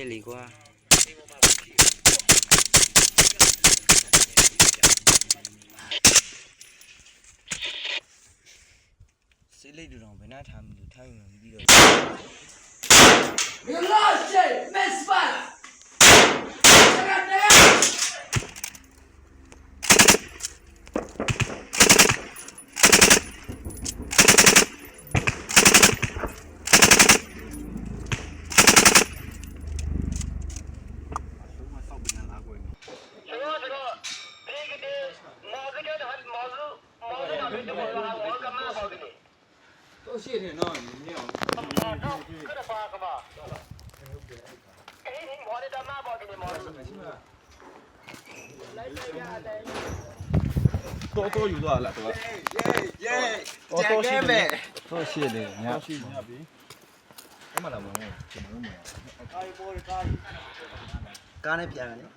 ဲလေကွာစိတ်လေးတူတော့ဘယ်နှထားမလို့ထားယူမှပြီးတော့ Miloše, Mespan! Čekajte! ကျွန်တော်တို့ဒီကနေ့မော်ဒကတ်ဟန်မော်ဇူမော်ဇူအဖြစ်ပေါ်လာဝါကမပါဘူးလေ ရှိနေတော့မြင်အောင်တော်တော်อยู่တော့လားတော်เย้တော်တော်ရှိနေတော်ရှိနေညရှိညပြီအမလာမလို့ကျွန်တော်မရကားပေါ်ကားကားနဲ့ပြန်ရတယ်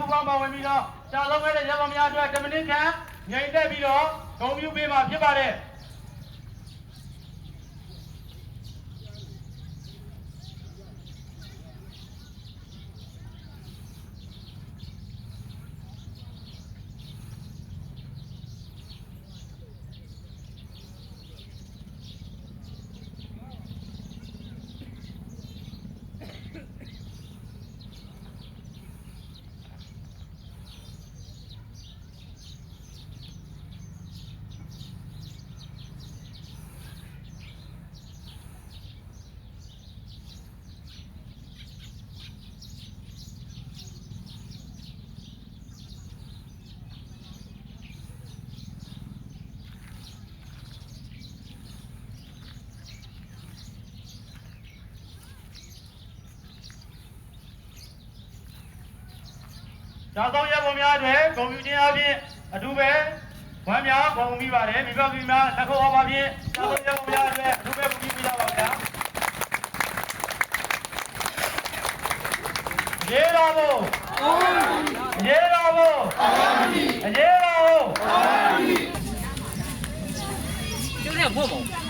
ပူပေါင်းပါဝင်ပြီးတော့ကြာဆုံးခဲ့တဲ့ရပါများအတွက်10မိနစ်ခန့်ငြိမ်သက်ပြီးတော့ဂုဏ်ပြုပေးမှာဖြစ်ပါတယ် ကြာဆုံးရပုံများအတွက်ဂုဏ်ပြုခြင်းအပြင်အထူးပဲဝမ်းမြောက်ဂုဏ်မိပါတယ်မိဘပြည်များလက်ခုပ်ဟောပါဖြင့်ကြာဆုံးရပုံများအတွက်အထူးပဲဂုဏ်ပြုကြပါဗျာရေတော်ဘုရေတော်ဘုရေတော်ဘုသောတိပါမှာ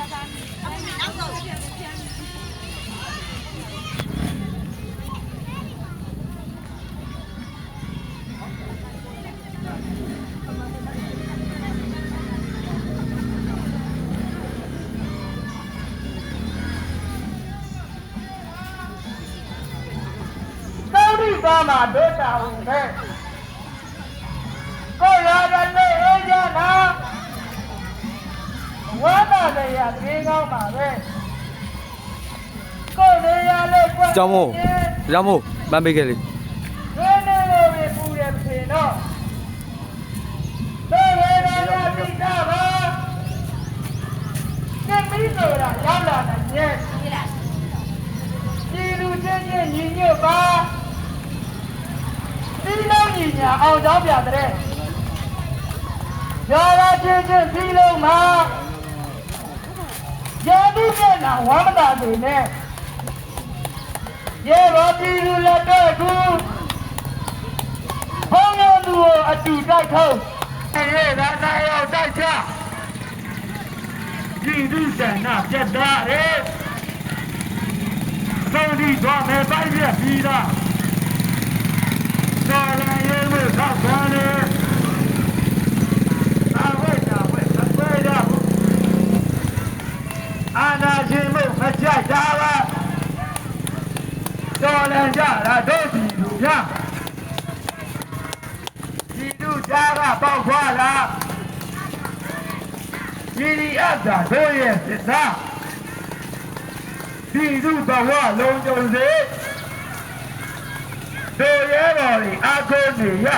ဒုတာဝင်ပဲကိုရတဲ့လေအေးကြနာဝမ်းသာတဲ့ရပြေးကောင်းပါပဲကိုနေရလေးကွက်ကြောင်မို့ကြောင်မို့ပန်းပေးခဲ့လေဝင်းနေလို့ပဲပူရပြင်တော့သေရတဲ့ရပိတာပါကဲပြီးဆိုတာရောက်လာတဲ့ညက်ဒီလူချင်းချင်းညီညွတ်ပါ ဒီလုံးညီညာအောင်ကြောင်းပြတဲ့ရောလာချင်းချင်းဒီလုံးမှာရာဒီမျက်နှာဝမ်းမသာတွေနဲ့ရေဘောပြည်လူလက်တော့ကူဘုံရသူကိုအတူတိုက်ထုံးရေသာသာရောက်တိုက်ချပြည်သူဆန္ဒပြတ်သားတယ်သုံးဒီသွားမယ်ပိုက်ပြပြီးသား တော်လည်းရေမို့သောက်သွားတယ်အာဝိတာဝိသဆွဲရဘူးအာနာရှင်မို့မကြကြပါတော်လည်းကြတာတို့ပြည်လူများပြည်သူကြားကပေါက်ခွာလာပြည်ဒီအပ်တာတို့ရဲ့စစ်သားပြည်သူဘဝလုံးကြုံစေ တို့ရဲတော်ဤအာကိုနေရ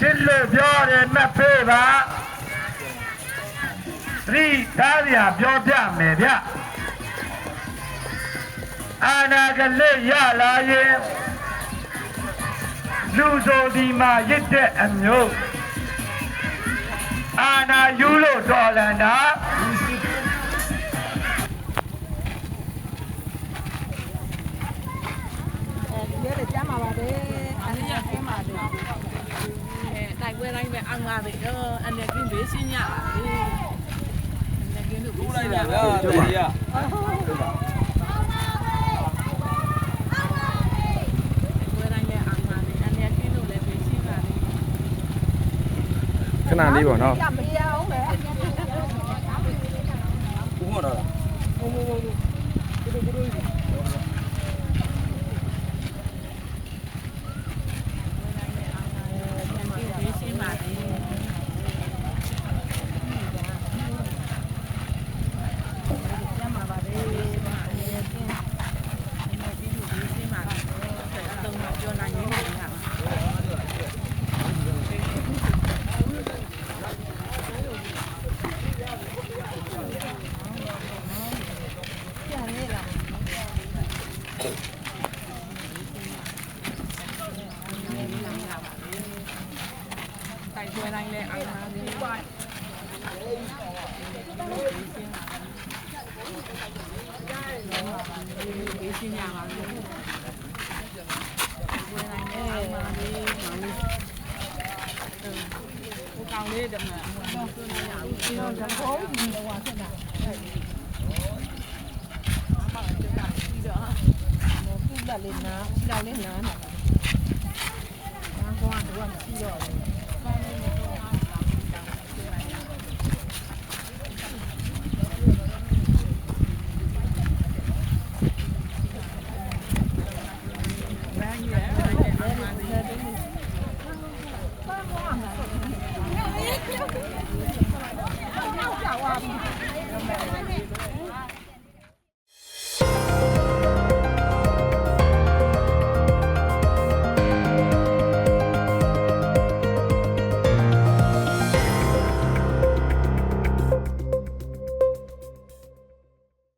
ချစ်လို့ပြောတယ်မှတ်ပေးပါသတိသားရပြောပြမယ်ဗျအာနာကလေးရလာရင်လူဆိုဒီမှာရစ်တဲ့အမျိုးအာနာယူလို့တော်လန်တာ ရှင်းရပါလေအနေကင်းတို့ဘူးလိုက်တာဗျာကျမရပွဲတိုင်းပဲအောင်ပါပြီအနေကင်းတို့လည်းဘေးရှင်းပါလေခဏလေးပေါ့နော် မရအောင်ပဲ ဘူးမတော့ ဘေးရှင်းပါလေကျမ်းပါပါတယ်အနေကင်းအနေကင်းတို့ဘေးရှင်းပါလေတဲ့အတုံးပြောနိုင်နေတယ်ဟာ တိုက်ပွဲတိုင်းလည်းအောင်ပါပြီဒီစင်ရပါပြီပွဲတိုင်းလည်းအောင်ပါပြီဟိုကောင်လေးတမန်တော့ဆွ